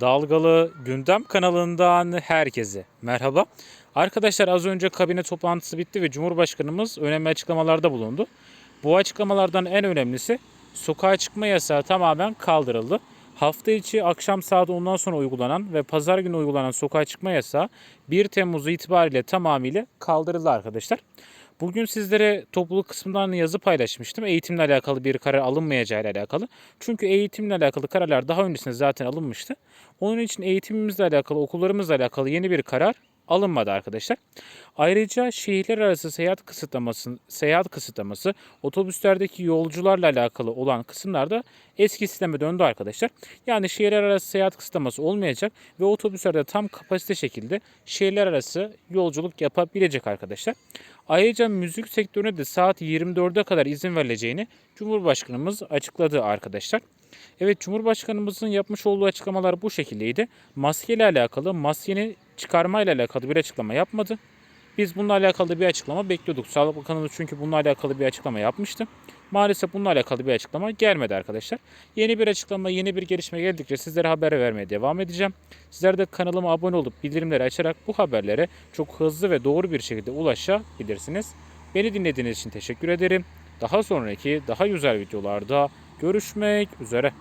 Dalgalı Gündem kanalından herkese merhaba. Arkadaşlar az önce kabine toplantısı bitti ve Cumhurbaşkanımız önemli açıklamalarda bulundu. Bu açıklamalardan en önemlisi sokağa çıkma yasağı tamamen kaldırıldı. Hafta içi akşam saat 10'dan sonra uygulanan ve pazar günü uygulanan sokağa çıkma yasağı 1 Temmuz itibariyle tamamıyla kaldırıldı arkadaşlar. Bugün sizlere topluluk kısmından yazı paylaşmıştım. Eğitimle alakalı bir karar alınmayacağı ile alakalı. Çünkü eğitimle alakalı kararlar daha öncesinde zaten alınmıştı. Onun için eğitimimizle alakalı, okullarımızla alakalı yeni bir karar alınmadı arkadaşlar. Ayrıca şehirler arası seyahat kısıtlaması, seyahat kısıtlaması, otobüslerdeki yolcularla alakalı olan kısımlarda eski sisteme döndü arkadaşlar. Yani şehirler arası seyahat kısıtlaması olmayacak ve otobüslerde tam kapasite şekilde şehirler arası yolculuk yapabilecek arkadaşlar. Ayrıca müzik sektörüne de saat 24'e kadar izin verileceğini Cumhurbaşkanımız açıkladı arkadaşlar. Evet Cumhurbaşkanımızın yapmış olduğu açıklamalar bu şekildeydi. Maske ile alakalı, maskenin çıkarma ile alakalı bir açıklama yapmadı. Biz bununla alakalı bir açıklama bekliyorduk. Sağlık Bakanımız çünkü bununla alakalı bir açıklama yapmıştı. Maalesef bununla alakalı bir açıklama gelmedi arkadaşlar. Yeni bir açıklama, yeni bir gelişme geldikçe sizlere haber vermeye devam edeceğim. Sizler de kanalıma abone olup bildirimleri açarak bu haberlere çok hızlı ve doğru bir şekilde ulaşabilirsiniz. Beni dinlediğiniz için teşekkür ederim. Daha sonraki daha güzel videolarda görüşmek üzere.